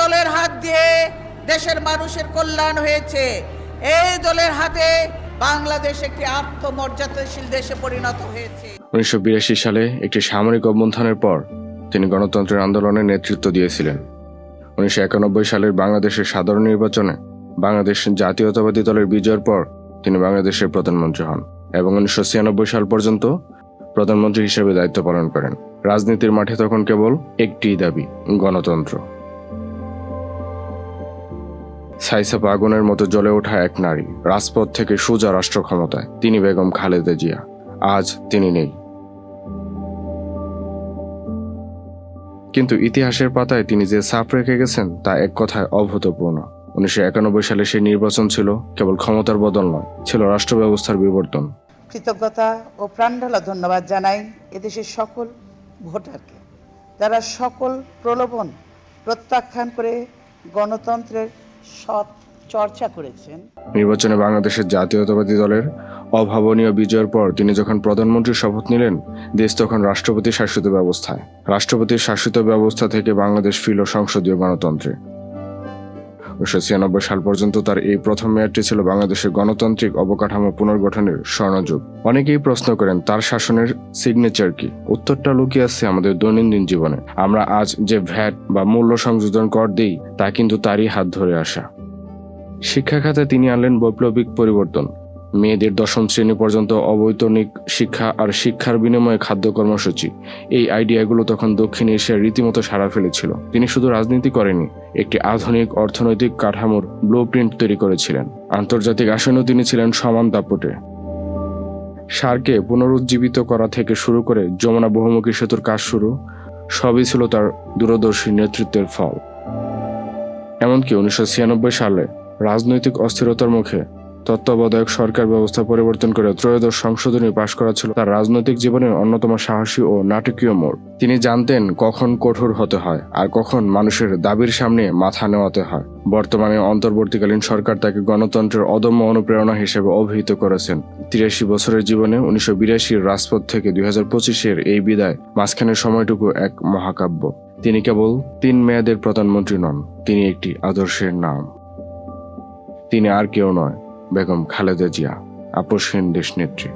দলের হাত দিয়ে দেশের মানুষের কল্যাণ হয়েছে। এই দলের হাতে বাংলাদেশ একটি আত্মমর্যাদাশীল দেশে পরিণত হয়েছে। উনিশশো বিরাশি সালে একটি সামরিক অভ্যন্থানের পর তিনি গণতন্ত্রের আন্দোলনে নেতৃত্ব দিয়েছিলেন। উনিশশো একানব্বই সালের বাংলাদেশের সাধারণ নির্বাচনে বাংলাদেশ জাতীয়তাবাদী দলের বিজয়ের পর তিনি বাংলাদেশের প্রধানমন্ত্রী হন এবং উনিশশো ছিয়ানব্বই সাল পর্যন্ত প্রধানমন্ত্রী হিসেবে দায়িত্ব পালন করেন। রাজনীতির মাঠে তখন কেবল একটিই দাবি, গণতন্ত্র। সাইসাপ আগুনের মতো জ্বলে ওঠা এক নারী রাজপথ থেকে সোজা রাষ্ট্র ক্ষমতায় তিনি বেগম খালেদা জিয়া। আজ তিনি নেই। কিন্তু ইতিহাসের পাতায় তিনি যে ছাপ রেখে গেছেন, তা এক কথায় অভূতপূর্ণ। উনিশশো একানব্বই সালে সেই নির্বাচন ছিল, কেবল ক্ষমতার বদল নয়, ছিল রাষ্ট্র ব্যবস্থার বিবর্তন। কৃতজ্ঞতা ও প্রাণঢালা ধন্যবাদ জানাই এদেশের সকল ভোটারকে, যারা সকল প্রলোভন প্রত্যাখ্যান করে গণতন্ত্রের সৎ চর্চা করেছেন। নির্বাচনে বাংলাদেশের জাতীয়তাবাদী দলের অভাবনীয় বিজয়ের পর তিনি যখন প্রধানমন্ত্রীর শপথ নিলেন, দেশ তখন রাষ্ট্রপতি শাসিত ব্যবস্থায়। রাষ্ট্রপতির শাসিত ব্যবস্থা থেকে বাংলাদেশ ফিরল সংসদীয় গণতন্ত্রে। উনিশশো ছিয়ানব্বই সাল পর্যন্ত তার এই প্রথম মেয়াদটি ছিল বাংলাদেশের গণতান্ত্রিক অবকাঠামো পুনর্গঠনের স্বর্ণযুগ। অনেকেই প্রশ্ন করেন, তার শাসনের সিগনেচার কি? উত্তরটা লুকিয়ে আসছে আমাদের দৈনন্দিন জীবনে। আমরা আজ যে ভ্যাট বা মূল্য সংযোজন কর দিই, তা কিন্তু তারই হাত ধরে আসা। শিক্ষা খাতে তিনি আনলেন বৈপ্লবিক পরিবর্তন। মেয়েদের দশম শ্রেণি পর্যন্ত অবৈতনিক শিক্ষা আর শিক্ষার বিনিময়ে খাদ্য কর্মসূচি। এই আইডিয়াগুলো তখন দক্ষিণ এশিয়ার রীতিমতো সাড়া ফেলেছিল। তিনি শুধু রাজনীতি করেনি একটি আধুনিক অর্থনৈতিক কাঠামোর ব্লু প্রিন্ট তৈরি করেছিলেন। আন্তর্জাতিক আসনেও তিনি ছিলেন সমান দাপটে। সারকে পুনরুজ্জীবিত করা থেকে শুরু করে যমুনা বহুমুখী সেতুর কাজ শুরু, সবই ছিল তার দূরদর্শী নেতৃত্বের ফল। এমনকি উনিশশো ছিয়ানব্বই সালে রাজনৈতিক অস্থিরতার মুখে তত্ত্বাবধায়ক সরকার ব্যবস্থা পরিবর্তন করে ত্রয়োদশ সংশোধনী পাশ করা ছিল তার রাজনৈতিক জীবনের অন্যতম সাহসী ও নাটকীয় মোড়। তিনি জানতেন কখন কঠোর হতে হয় আর কখন মানুষের দাবির সামনে মাথা নেওয়াতে হয়। বর্তমানে অন্তর্বর্তীকালীন সরকার তাকে গণতন্ত্রের অদম্য অনুপ্রেরণা হিসেবে অভিহিত করেছেন। তিরাশি বছরের জীবনে উনিশশো বিরাশির রাজপথ থেকে দুই হাজার পঁচিশের এই বিদায় মাঝখানের সময়টুকু এক মহাকাব্য। তিনি কেবল তিন মেয়াদের প্রধানমন্ত্রী নন, তিনি একটি আদর্শের নাম। তিনি আর কেউ নয়। বেগম খালেদা জিয়া আপসহীন দেশনেত্রী